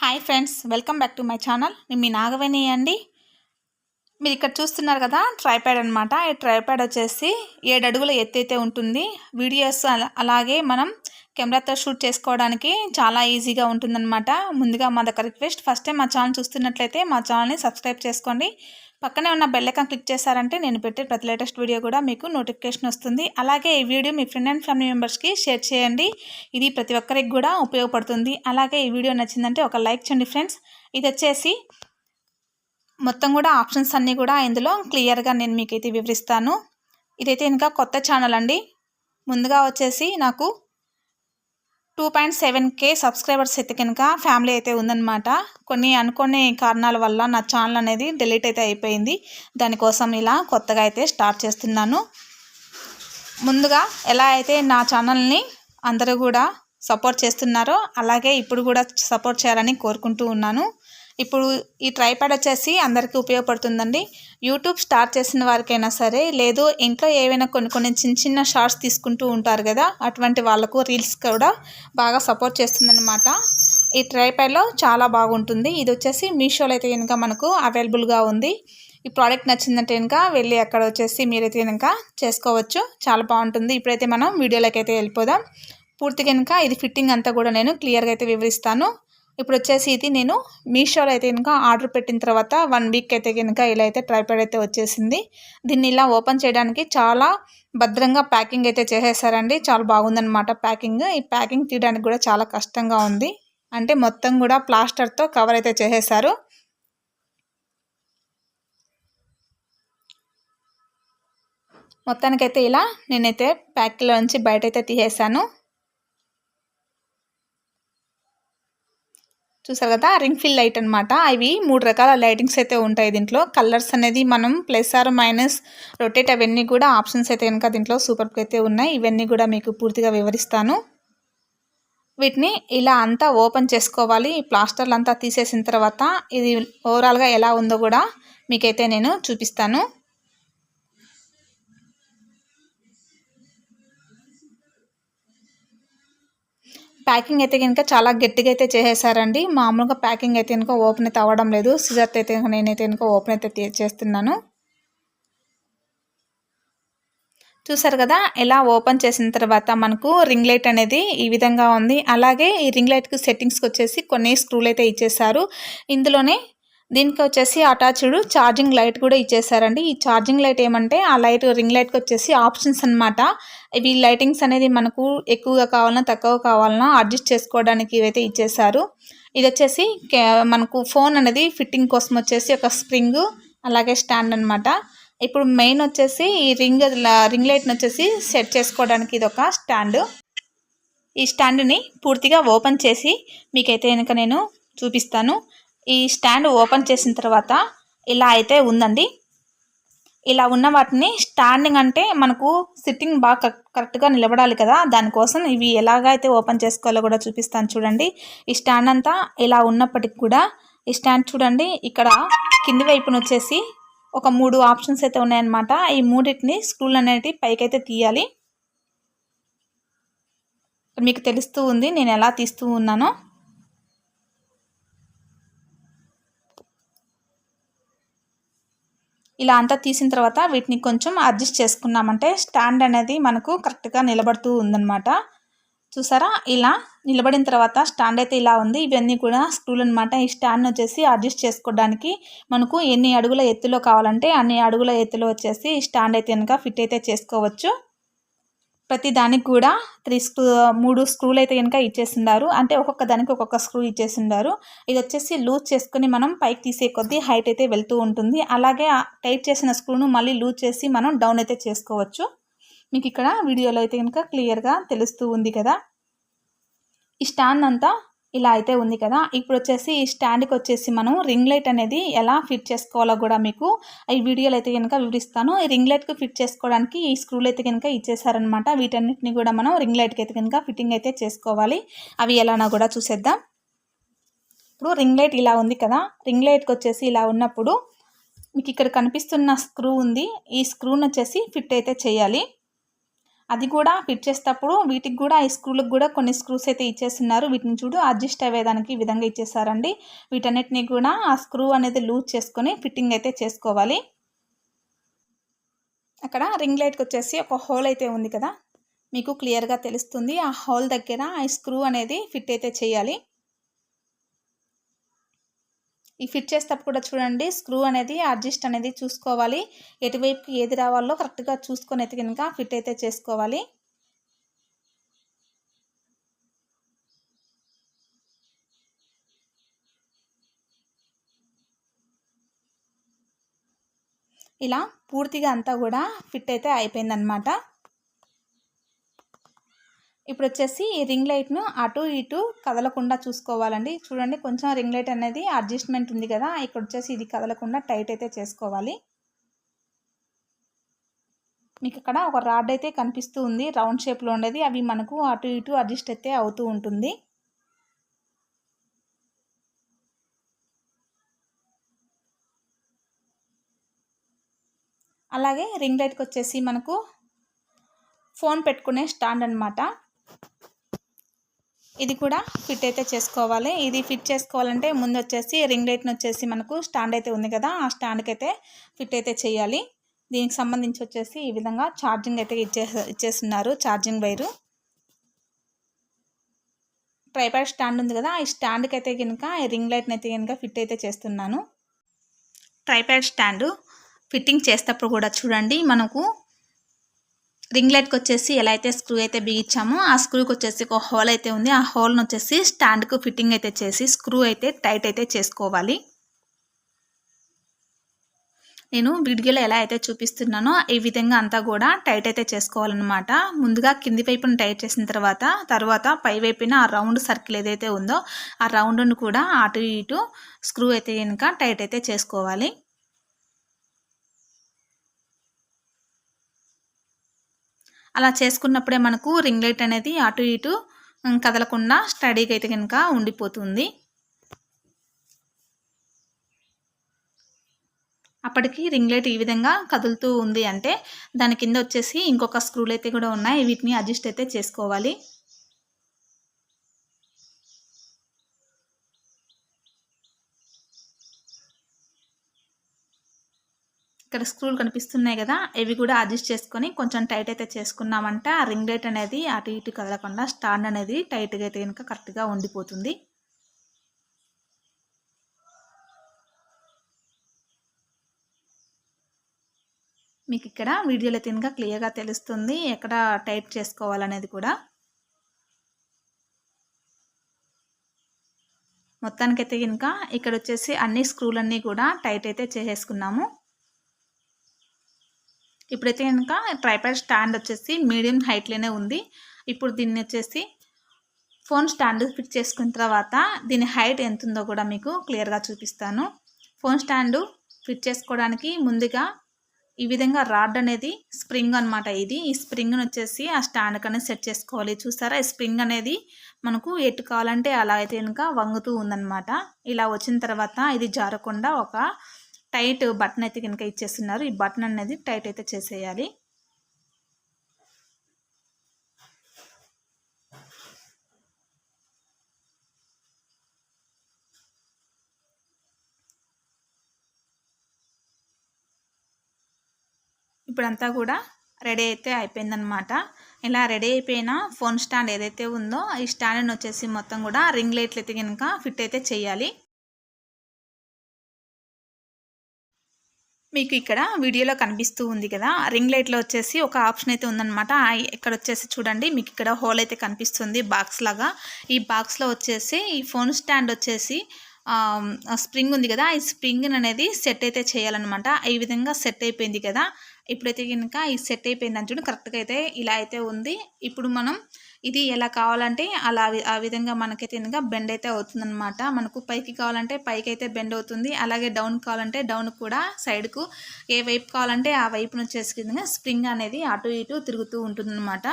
Hi friends welcome back to my channel. నేను మీ నాగవేణి అండి. మీరు ఇక్కడ చూస్తున్నారు కదా ట్రైప్యాడ్ అనమాట ఈ ట్రైప్యాడ్ వచ్చేసి ఏడు అడుగుల ఎత్తైతే ఉంటుంది. వీడియోస్ అలా అలాగే మనం కెమెరాతో షూట్ చేసుకోవడానికి చాలా ఈజీగా ఉంటుందన్నమాట. ముందుగా మా దగ్గర రిక్వెస్ట్ ఫస్ట్ టైం మా ఛానల్ చూస్తున్నట్లయితే మా ఛానల్ని సబ్స్క్రైబ్ చేసుకోండి. పక్కనే ఉన్న బెల్ క్లిక్ చేశారంటే నేను పెట్టే ప్రతి లేటెస్ట్ వీడియో కూడా మీకు నోటిఫికేషన్ వస్తుంది. అలాగే ఈ వీడియో మీ ఫ్రెండ్ అండ్ ఫ్యామిలీ మెంబర్స్కి షేర్ చేయండి. ఇది ప్రతి ఒక్కరికి కూడా ఉపయోగపడుతుంది. అలాగే ఈ వీడియో నచ్చిందంటే ఒక లైక్ చేయండి ఫ్రెండ్స్ ఇది వచ్చేసి మొత్తం కూడా ఆప్షన్స్ అన్నీ కూడా ఇందులో క్లియర్గా నేను మీకైతే వివరిస్తాను. ఇదైతే ఇంకా కొత్త ఛానల్ అండి. ముందుగా వచ్చేసి నాకు two point seven K subscribers అయితే కనుక ఫ్యామిలీ అయితే ఉందన్నమాట. కొన్ని అనుకోని కారణాల వల్ల నా ఛానల్ అనేది డిలీట్ అయితే అయిపోయింది. దానికోసం ఇలా కొత్తగా అయితే స్టార్ట్ చేస్తున్నాను. ముందుగా ఎలా అయితే నా ఛానల్ని అందరూ కూడా సపోర్ట్ చేస్తున్నారో అలాగే ఇప్పుడు కూడా సపోర్ట్ చేయాలని కోరుకుంటూ ఉన్నాను. ఇప్పుడు ఈ ట్రైపాడ్ వచ్చేసి అందరికీ ఉపయోగపడుతుందండి. యూట్యూబ్ స్టార్ట్ చేసిన వారికైనా సరే లేదు ఇంట్లో ఏవైనా కొన్ని కొన్ని చిన్న చిన్న షార్ట్స్ తీసుకుంటూ ఉంటారు కదా అటువంటి వాళ్ళకు రీల్స్ కూడా బాగా సపోర్ట్ చేస్తుందన్నమాట. ఈ ట్రైపాడ్లో చాలా బాగుంటుంది. ఇది వచ్చేసి మీషోలో అయితే కనుక మనకు అవైలబుల్గా ఉంది. ఈ ప్రోడక్ట్ నచ్చిందంటే కనుక వెళ్ళి అక్కడ వచ్చేసి మీరైతే కనుక చేసుకోవచ్చు. చాలా బాగుంటుంది. ఇప్పుడైతే మనం వీడియోలోకి అయితే వెళ్ళిపోదాం. పూర్తి కనుక ఇది ఫిట్టింగ్ అంతా కూడా నేను క్లియర్గా అయితే వివరిస్తాను. ఇప్పుడు వచ్చేసి ఇది నేను మీషోలో అయితే కనుక ఆర్డర్ పెట్టిన తర్వాత వన్ వీక్ అయితే కనుక ఇలా అయితే ట్రైపాడ్ అయితే వచ్చేసింది. దీన్ని ఇలా ఓపెన్ చేయడానికి చాలా భద్రంగా ప్యాకింగ్ అయితే చేసేసారండి. చాలా బాగుందన్నమాట ప్యాకింగ్. ఈ ప్యాకింగ్ తీయడానికి కూడా చాలా కష్టంగా ఉంది. అంటే మొత్తం కూడా ప్లాస్టర్తో కవర్ అయితే చేసేసారు. మొత్తానికైతే ఇలా నేనైతే ప్యాక్లో నుంచి బయట అయితే తీసేసాను. చూసారు కదా? రింగ్ ఫిల్ లైట్ అనమాట అవి మూడు రకాల లైటింగ్స్ అయితే ఉంటాయి దీంట్లో. కలర్స్ అనేది మనం ప్లస్ ఆర్ మైనస్ రొటేట్ అవన్నీ కూడా ఆప్షన్స్ అయితే కనుక దీంట్లో సూపర్గా అయితే ఉన్నాయి. ఇవన్నీ కూడా మీకు పూర్తిగా వివరిస్తాను. వీటిని ఇలా అంతా ఓపెన్ చేసుకోవాలి. ఈ ప్లాస్టర్లు అంతా తీసేసిన తర్వాత ఇది ఓవరాల్గా ఎలా ఉందో కూడా మీకైతే నేను చూపిస్తాను. ప్యాకింగ్ అయితే కనుక చాలా గట్టిగా అయితే చేసేసారండి. మామూలుగా ప్యాకింగ్ అయితే కనుక ఓపెన్ అయితే అవ్వడం లేదు. సిజర్ట్ అయితే కనుక నేనైతే కనుక ఓపెన్ అయితే చేస్తున్నాను. చూసారు కదా ఎలా ఓపెన్ చేసిన తర్వాత మనకు రింగ్ లైట్ అనేది ఈ విధంగా ఉంది. అలాగే ఈ రింగ్ లైట్కి సెట్టింగ్స్కి వచ్చేసి కొన్ని స్క్రూలు అయితే ఇచ్చేసారు. ఇందులోనే దీనికి వచ్చేసి అటాచ్డ్ ఛార్జింగ్ లైట్ కూడా ఇచ్చేసారండి ఈ ఛార్జింగ్ లైట్ ఏమంటే ఆ లైట్ రింగ్ లైట్కి వచ్చేసి ఆప్షన్స్ అనమాట ఇవి లైటింగ్స్ అనేది మనకు ఎక్కువగా కావాలన్నా తక్కువ కావాలన్నా అడ్జస్ట్ చేసుకోవడానికి ఇవైతే ఇచ్చేసారు ఇది వచ్చేసి మనకు ఫోన్ అనేది ఫిట్టింగ్ కోసం వచ్చేసి ఒక స్ప్రింగ్ అలాగే స్టాండ్ అనమాట ఇప్పుడు మెయిన్ వచ్చేసి ఈ రింగ్ రింగ్ లైట్ని వచ్చేసి సెట్ చేసుకోవడానికి ఇది ఒక స్టాండ్. ఈ స్టాండ్ని పూర్తిగా ఓపెన్ చేసి మీకైతే కనుక నేను చూపిస్తాను. ఈ స్టాండ్ ఓపెన్ చేసిన తర్వాత ఇలా అయితే ఉందండి. ఇలా ఉన్న వాటిని స్టాండింగ్ అంటే మనకు సిట్టింగ్ బాగా కరెక్ట్గా నిలబడాలి కదా. దానికోసం ఇవి ఎలాగైతే ఓపెన్ చేసుకోవాలో కూడా చూపిస్తాను చూడండి. ఈ స్టాండ్ అంతా ఇలా ఉన్నప్పటికి కూడా ఈ స్టాండ్ చూడండి ఇక్కడ కింది వైపున వచ్చేసి ఒక మూడు ఆప్షన్స్ అయితే ఉన్నాయన్నమాట. ఈ మూడింటిని స్క్రూలు అనేటివి పైకైతే తీయాలి. మీకు తెలుస్తూ ఉంది నేను ఎలా తీస్తూ ఉన్నానో. ఇలా అంతా తీసిన తర్వాత వీటిని కొంచెం అడ్జస్ట్ చేసుకున్నామంటే స్టాండ్ అనేది మనకు కరెక్ట్గా నిలబడుతూ ఉందన్నమాట. చూసారా? ఇలా నిలబడిన తర్వాత స్టాండ్ అయితే ఇలా ఉంది. ఇవన్నీ కూడా స్క్రూలు అనమాట ఈ స్టాండ్ వచ్చేసి అడ్జస్ట్ చేసుకోవడానికి మనకు ఎన్ని అడుగుల ఎత్తులో కావాలంటే అన్ని అడుగుల ఎత్తులో వచ్చేసి స్టాండ్ అయితే కనుక ఫిట్ అయితే చేసుకోవచ్చు. ప్రతి దానికి కూడా త్రీ స్క్రూ మూడు స్క్రూలు అయితే కనుక ఇచ్చేసిండారు అంటే ఒక్కొక్క దానికి ఒక్కొక్క స్క్రూ ఇచ్చేసిండారు ఇది వచ్చేసి లూజ్ చేసుకుని మనం పైకి తీసే కొద్దీ హైట్ అయితే వెళ్తూ ఉంటుంది. అలాగే టైట్ చేసిన స్క్రూను మళ్ళీ లూజ్ చేసి మనం డౌన్ అయితే చేసుకోవచ్చు. మీకు ఇక్కడ వీడియోలో అయితే కనుక క్లియర్గా తెలుస్తూ ఉంది కదా. ఈ స్టాండ్ అంతా ఇలా అయితే ఉంది కదా. ఇప్పుడు వచ్చేసి ఈ స్టాండ్కి వచ్చేసి మనం రింగ్ లైట్ అనేది ఎలా ఫిట్ చేసుకోవాలో కూడా మీకు ఈ వీడియోలు అయితే కనుక వివరిస్తాను. ఈ రింగ్ లైట్కి ఫిట్ చేసుకోవడానికి ఈ స్క్రూలు అయితే కనుక ఇచ్చేసారనమాట వీటన్నిటిని కూడా మనం రింగ్ లైట్కి అయితే కనుక ఫిట్టింగ్ అయితే చేసుకోవాలి. అవి ఎలానో కూడా చూసేద్దాం. ఇప్పుడు రింగ్ లైట్ ఇలా ఉంది కదా. రింగ్ లైట్కి వచ్చేసి ఇలా ఉన్నప్పుడు మీకు ఇక్కడ కనిపిస్తున్న స్క్రూ ఉంది. ఈ స్క్రూని వచ్చేసి ఫిట్ అయితే చేయాలి. అది కూడా ఫిట్ చేసేటప్పుడు వీటికి కూడా ఈ స్క్రూలకు కూడా కొన్ని స్క్రూస్ అయితే ఇచ్చేస్తున్నారు. వీటిని చూడు అడ్జస్ట్ అయ్యేదానికి ఈ విధంగా ఇచ్చేసారండి. వీటన్నిటిని కూడా ఆ స్క్రూ అనేది లూజ్ చేసుకొని ఫిట్టింగ్ అయితే చేసుకోవాలి. అక్కడ రింగ్ లైట్కి వచ్చేసి ఒక హోల్ అయితే ఉంది కదా. మీకు క్లియర్గా తెలుస్తుంది. ఆ హోల్ దగ్గర ఆ స్క్రూ అనేది ఫిట్ అయితే చేయాలి. ఈ ఫిట్ చేసేటప్పుడు కూడా చూడండి స్క్రూ అనేది అడ్జస్ట్ అనేది చూసుకోవాలి. ఎటువైపుకి ఏది రావాలో కరెక్ట్గా చూసుకొని అయితే కనుక ఫిట్ అయితే చేసుకోవాలి. ఇలా పూర్తిగా అంతా కూడా ఫిట్ అయితే అయిపోయిందనమాట ఇప్పుడు వచ్చేసి ఈ రింగ్ లైట్ను అటు ఇటు కదలకుండా చూసుకోవాలండి. చూడండి కొంచెం రింగ్ లైట్ అనేది అడ్జస్ట్మెంట్ ఉంది కదా ఇక్కడ వచ్చేసి ఇది కదలకుండా టైట్ అయితే చేసుకోవాలి. మీకు ఇక్కడ ఒక రాడ్ అయితే కనిపిస్తూ ఉంది రౌండ్ షేప్లో ఉండేది. అవి మనకు అటు ఇటు అడ్జస్ట్ అయితే అవుతూ ఉంటుంది. అలాగే రింగ్ లైట్కి వచ్చేసి మనకు ఫోన్ పెట్టుకునే స్టాండ్ అనమాట ఇది కూడా ఫిట్ అయితే చేసుకోవాలి. ఇది ఫిట్ చేసుకోవాలంటే ముందు వచ్చేసి రింగ్ లైట్ని వచ్చేసి మనకు స్టాండ్ అయితే ఉంది కదా ఆ స్టాండ్కి అయితే ఫిట్ అయితే చేయాలి. దీనికి సంబంధించి వచ్చేసి ఈ విధంగా ఛార్జింగ్ అయితే ఇచ్చే ఇచ్చేస్తున్నారు ఛార్జింగ్ వైరు ట్రైపాడ్ స్టాండ్ ఉంది కదా ఈ స్టాండ్కి అయితే కనుక రింగ్ లైట్ని అయితే కనుక ఫిట్ అయితే చేస్తున్నాను. ట్రైపాడ్ స్టాండు ఫిట్టింగ్ చేసేటప్పుడు కూడా చూడండి మనకు రింగ్ లైట్కి వచ్చేసి ఎలా అయితే స్క్రూ అయితే బిగించామో ఆ స్క్రూకి వచ్చేసి ఒక హోల్ అయితే ఉంది. ఆ హోల్ను వచ్చేసి స్టాండ్కు ఫిట్టింగ్ అయితే చేసి స్క్రూ అయితే టైట్ అయితే చేసుకోవాలి. నేను వీడియోలో ఎలా అయితే చూపిస్తున్నానో ఈ విధంగా అంతా కూడా టైట్ అయితే చేసుకోవాలన్నమాట. ముందుగా కింది వైపున టైట్ చేసిన తర్వాత తర్వాత పై వైపున ఆ రౌండ్ సర్కిల్ ఏదైతే ఉందో ఆ రౌండ్ను కూడా అటు ఇటు స్క్రూ అయితే కనుక టైట్ అయితే చేసుకోవాలి. అలా చేసుకున్నప్పుడే మనకు రింగ్ లైట్ అనేది అటు ఇటు కదలకుండా స్టడీగా అయితే కనుక ఉండిపోతుంది. అప్పటికి రింగ్ లైట్ ఈ విధంగా కదులుతూ ఉంది అంటే దాని కింద వచ్చేసి ఇంకొక స్క్రూలు అయితే కూడా ఉన్నాయి. వీటిని అడ్జస్ట్ అయితే చేసుకోవాలి. ఇక్కడ స్క్రూలు కనిపిస్తున్నాయి కదా ఇవి కూడా అడ్జస్ట్ చేసుకొని కొంచెం టైట్ అయితే చేసుకున్నామంటే. ఆ రింగ్ లైట్ అనేది అటు ఇటు కదలకుండా స్టాండ్ అనేది టైట్గా అయితే కనుక కరెక్ట్గా ఉండిపోతుంది. మీకు ఇక్కడ వీడియోలో అయితే కనుక క్లియర్గా తెలుస్తుంది ఎక్కడ టైట్ చేసుకోవాలనేది కూడా. మొత్తానికైతే కనుక ఇక్కడ వచ్చేసి అన్ని స్క్రూలన్నీ కూడా టైట్ అయితే చేసేసుకున్నాము. ఇప్పుడైతే కనుక ట్రైపాడ్ స్టాండ్ వచ్చేసి మీడియం హైట్లోనే ఉంది. ఇప్పుడు దీన్ని వచ్చేసి ఫోన్ స్టాండ్ ఫిట్ చేసుకున్న తర్వాత దీని హైట్ ఎంత ఉందో కూడా మీకు క్లియర్గా చూపిస్తాను. ఫోన్ స్టాండు ఫిట్ చేసుకోవడానికి ముందుగా ఈ విధంగా రాడ్ అనేది స్ప్రింగ్ అనమాట ఇది. ఈ స్ప్రింగ్ని వచ్చేసి ఆ స్టాండ్ కనే సెట్ చేసుకోవాలి. చూసారా? ఈ స్ప్రింగ్ అనేది మనకు ఎటు కావాలంటే అలా అయితే కనుక వంగుతూ ఉందన్నమాట. ఇలా వచ్చిన తర్వాత ఇది జారకుండా ఒక టైట్ బటన్ అయితే కనుక ఇచ్చేస్తున్నారు. ఈ బటన్ అనేది టైట్ అయితే చేసేయాలి. ఇప్పుడంతా కూడా రెడీ అయితే అయిపోయిందనమాట ఇలా రెడీ అయిపోయిన ఫోన్ స్టాండ్ ఏదైతే ఉందో ఈ స్టాండ్ని వచ్చేసి మొత్తం కూడా రింగ్ లైట్లు అయితే కనుక ఫిట్ అయితే చేయాలి. మీకు ఇక్కడ వీడియోలో కనిపిస్తూ ఉంది కదా. రింగ్ లైట్లో వచ్చేసి ఒక ఆప్షన్ అయితే ఉందన్నమాట. ఇక్కడ వచ్చేసి చూడండి మీకు ఇక్కడ హోల్ అయితే కనిపిస్తుంది బాక్స్ లాగా. ఈ బాక్స్లో వచ్చేసి ఈ ఫోన్ స్టాండ్ వచ్చేసి స్ప్రింగ్ ఉంది కదా. ఈ స్ప్రింగ్ అనేది సెట్ అయితే చేయాలన్నమాట. ఈ విధంగా సెట్ అయిపోయింది కదా. ఇప్పుడైతే కనుక ఈ సెట్ అయిపోయిందని చూడండి కరెక్ట్గా అయితే ఇలా అయితే ఉంది. ఇప్పుడు మనం ఇది ఎలా కావాలంటే అలా ఆ విధంగా మనకైతే ఇంకా బెండ్ అయితే అవుతుందన్నమాట. మనకు పైకి కావాలంటే పైకి అయితే బెండ్ అవుతుంది. అలాగే డౌన్ కావాలంటే డౌన్ కూడా సైడ్కు ఏ వైపు కావాలంటే ఆ వైపును వచ్చేసి విధంగా స్ప్రింగ్ అనేది అటు ఇటు తిరుగుతూ ఉంటుందన్నమాట.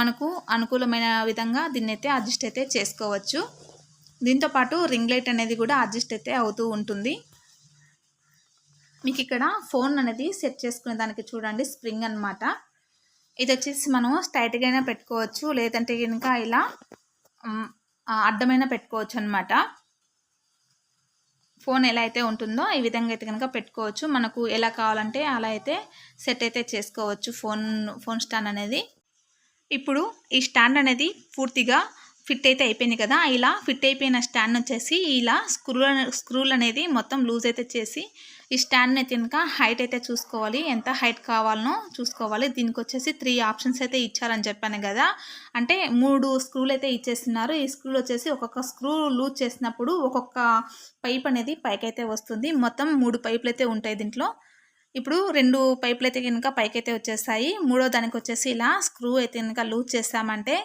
మనకు అనుకూలమైన విధంగా దీన్ని అయితే అడ్జస్ట్ అయితే చేసుకోవచ్చు. దీంతోపాటు రింగ్ లైట్ అనేది కూడా అడ్జస్ట్ అయితే అవుతూ ఉంటుంది. మీకు ఇక్కడ ఫోన్ అనేది సెట్ చేసుకునే దానికి చూడండి స్ప్రింగ్ అనమాట ఇది వచ్చేసి మనం స్ట్రైట్గా అయినా పెట్టుకోవచ్చు లేదంటే కనుక ఇలా అడ్డమైన పెట్టుకోవచ్చు అనమాట ఫోన్ ఎలా అయితే ఉంటుందో ఈ విధంగా అయితే కనుక పెట్టుకోవచ్చు. మనకు ఎలా కావాలంటే అలా అయితే సెట్ అయితే చేసుకోవచ్చు ఫోన్ ఫోన్ స్టాండ్ అనేది. ఇప్పుడు ఈ స్టాండ్ అనేది పూర్తిగా ఫిట్ అయితే అయిపోయింది కదా ఇలా ఫిట్ అయిపోయిన స్టాండ్ వచ్చేసి ఇలా స్క్రూ స్క్రూలు అనేది మొత్తం లూజ్ అయితే చేసి ఈ స్టాండ్ అయితే హైట్ అయితే చూసుకోవాలి. ఎంత హైట్ కావాలనో చూసుకోవాలి. దీనికి వచ్చేసి త్రీ ఆప్షన్స్ అయితే ఇచ్చారని చెప్పాను కదా. అంటే మూడు స్క్రూలు అయితే ఇచ్చేస్తున్నారు. ఈ స్క్రూలు వచ్చేసి ఒక్కొక్క స్క్రూ లూజ్ చేసినప్పుడు ఒక్కొక్క పైప్ అనేది పైకైతే వస్తుంది. మొత్తం మూడు పైపులు అయితే ఉంటాయి దీంట్లో. ఇప్పుడు రెండు పైపులు అయితే కనుక పైకైతే వచ్చేస్తాయి. మూడో దానికి వచ్చేసి ఇలా స్క్రూ అయితే కనుక లూజ్ చేస్తామంటే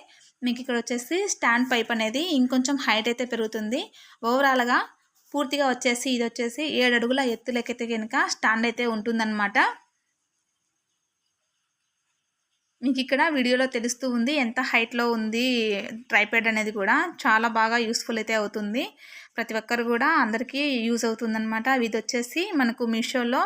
మీకు ఇక్కడ వచ్చేసి స్టాండ్ పైప్ అనేది ఇంకొంచెం హైట్ అయితే పెరుగుతుంది. ఓవరాల్గా పూర్తిగా వచ్చేసి ఇది వచ్చేసి ఏడు అడుగుల ఎత్తులకైతే కనుక స్టాండ్ అయితే ఉంటుందన్నమాట. మీకు ఇక్కడ వీడియోలో తెలుస్తూ ఉంది ఎంత హైట్లో ఉంది ట్రైప్యాడ్ అనేది కూడా. చాలా బాగా యూస్ఫుల్ అయితే అవుతుంది. ప్రతి ఒక్కరు కూడా అందరికీ యూజ్ అవుతుందన్నమాట. ఇది వచ్చేసి మనకు మీషోలో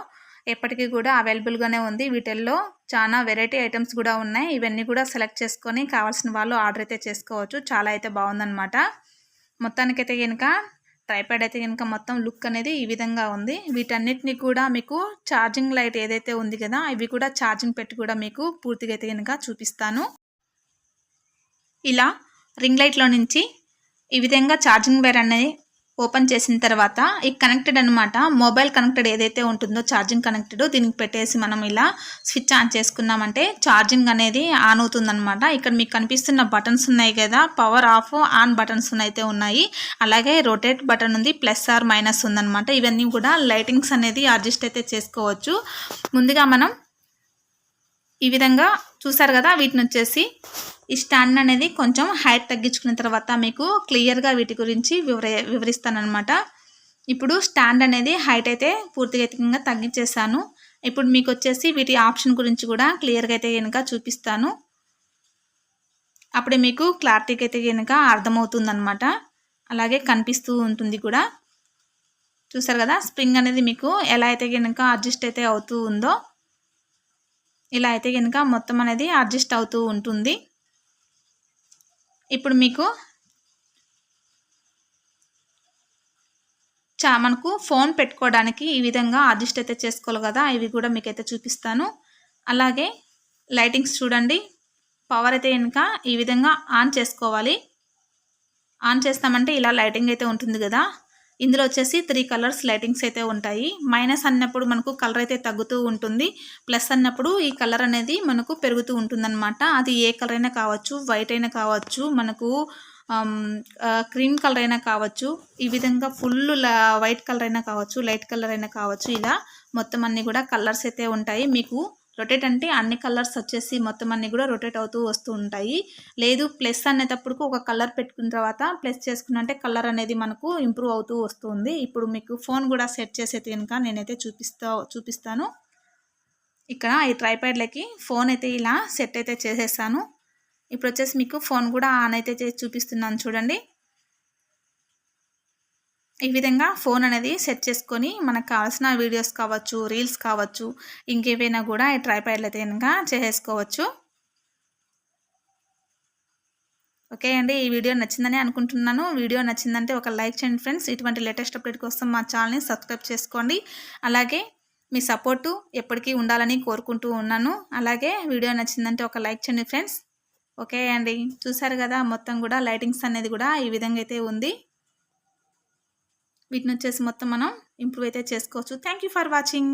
ఎప్పటికీ కూడా అవైలబుల్గానే ఉంది. వీటిల్లో చాలా వెరైటీ ఐటమ్స్ కూడా ఉన్నాయి. ఇవన్నీ కూడా సెలెక్ట్ చేసుకొని కావాల్సిన వాళ్ళు ఆర్డర్ అయితే చేసుకోవచ్చు. చాలా అయితే బాగుందన్నమాట. మొత్తానికైతే కనుక ట్రైపాడ్ అయితే కనుక మొత్తం లుక్ అనేది ఈ విధంగా ఉంది. వీటన్నిటిని కూడా మీకు ఛార్జింగ్ లైట్ ఏదైతే ఉంది కదా ఇవి కూడా ఛార్జింగ్ పెట్టి కూడా మీకు పూర్తిగా అయితే కనుక చూపిస్తాను. ఇలా రింగ్ లైట్లో నుంచి ఈ విధంగా ఛార్జింగ్ వైర్ అనేది ఓపెన్ చేసిన తర్వాత ఈ కనెక్టెడ్ అనమాట మొబైల్ కనెక్టెడ్ ఏదైతే ఉంటుందో ఛార్జింగ్ కనెక్టెడ్ దీనికి పెట్టేసి మనం ఇలా స్విచ్ ఆన్ చేసుకున్నామంటే ఛార్జింగ్ అనేది ఆన్ అవుతుందనమాట ఇక్కడ మీకు కనిపిస్తున్న బటన్స్ ఉన్నాయి కదా పవర్ ఆఫ్ ఆన్ బటన్స్ అయితే ఉన్నాయి. అలాగే రొటేట్ బటన్ ఉంది ప్లస్ ఆర్ మైనస్ ఉందనమాట ఇవన్నీ కూడా లైటింగ్స్ అనేది అడ్జస్ట్ అయితే చేసుకోవచ్చు. ముందుగా మనం ఈ విధంగా చూసారు కదా వీటిని వచ్చేసి ఈ స్టాండ్ అనేది కొంచెం హైట్ తగ్గించుకున్న తర్వాత మీకు క్లియర్గా వీటి గురించి వివర వివరిస్తానమాట ఇప్పుడు స్టాండ్ అనేది హైట్ అయితే పూర్తిగా ఎత్తికంగా తగ్గించేసాను ఇప్పుడు మీకు వచ్చేసి వీటి ఆప్షన్ గురించి కూడా క్లియర్గా అయితే కనుక చూపిస్తాను. అప్పుడే మీకు క్లారిటీకి అయితే కనుక అర్థమవుతుందనమాట అలాగే కనిపిస్తూ ఉంటుంది కూడా. చూసారు కదా స్ప్రింగ్ అనేది మీకు ఎలా అయితే కనుక అడ్జస్ట్ అయితే అవుతూ ఉందో ఇలా అయితే కనుక మొత్తం అనేది అడ్జస్ట్ అవుతూ ఉంటుంది. ఇప్పుడు మీకు చా మనకు ఫోన్ పెట్టుకోవడానికి ఈ విధంగా అడ్జస్ట్ అయితే చేసుకోవాలి కదా ఇవి కూడా మీకైతే చూపిస్తాను. అలాగే లైటింగ్స్ చూడండి. పవర్ అయితే ఇంకా ఈ విధంగా ఆన్ చేసుకోవాలి. ఆన్ చేస్తామంటే ఇలా లైటింగ్ అయితే ఉంటుంది కదా. ఇందులో వచ్చేసి త్రీ కలర్స్ లైటింగ్స్ అయితే ఉంటాయి. మైనస్ అన్నప్పుడు మనకు కలర్ అయితే తగ్గుతూ ఉంటుంది. ప్లస్ అన్నప్పుడు ఈ కలర్ అనేది మనకు పెరుగుతూ ఉంటుందన్నమాట. అది ఏ కలర్ అయినా కావచ్చు వైట్ అయినా కావచ్చు మనకు um, uh, క్రీమ్ కలర్ అయినా కావచ్చు ఈ విధంగా ఫుల్ వైట్ కలర్ అయినా కావచ్చు లైట్ కలర్ అయినా కావచ్చు ఇలా మొత్తం అన్నీ కూడా కలర్స్ అయితే ఉంటాయి. మీకు రొటేట్ అంటే అన్ని కలర్స్ వచ్చేసి మొత్తం అన్ని కూడా రొటేట్ అవుతూ వస్తూ ఉంటాయి. లేదు ప్లస్ అనేటప్పుడు ఒక కలర్ పెట్టుకున్న తర్వాత ప్లస్ చేసుకున్నంటే కలర్ అనేది మనకు ఇంప్రూవ్ అవుతూ వస్తుంది. ఇప్పుడు మీకు ఫోన్ కూడా సెట్ చేసేది కనుక నేనైతే చూపిస్తా చూపిస్తాను. ఇక్కడ ఈ ట్రైప్యాడ్లకి ఫోన్ అయితే ఇలా సెట్ అయితే చేసేసాను. ఇప్పుడు వచ్చేసి మీకు ఫోన్ కూడా ఆన్ అయితే చూపిస్తున్నాను చూడండి. ఈ విధంగా ఫోన్ అనేది సెట్ చేసుకొని మనకు కావాల్సిన వీడియోస్ కావచ్చు రీల్స్ కావచ్చు ఇంకేవైనా కూడా ఈ ట్రైప్యాడ్లు అయితే కనుక చేసేసుకోవచ్చు ఓకే అండి ఈ వీడియో నచ్చిందని అనుకుంటున్నాను. వీడియో నచ్చిందంటే ఒక లైక్ చేయండి ఫ్రెండ్స్. ఇటువంటి లేటెస్ట్ అప్డేట్ కోసం మా ఛానల్ని సబ్స్క్రైబ్ చేసుకోండి. అలాగే మీ సపోర్టు ఎప్పటికీ ఉండాలని కోరుకుంటూ ఉన్నాను. అలాగే వీడియో నచ్చిందంటే ఒక లైక్ చేయండి ఫ్రెండ్స్. ఓకే అండి చూసారు కదా మొత్తం కూడా లైటింగ్స్ అనేది కూడా ఈ విధంగా అయితే ఉంది. వీటిని వచ్చేసి మొత్తం మనం ఇంప్రూవ్ అయితే చేసుకోవచ్చు. Thank for watching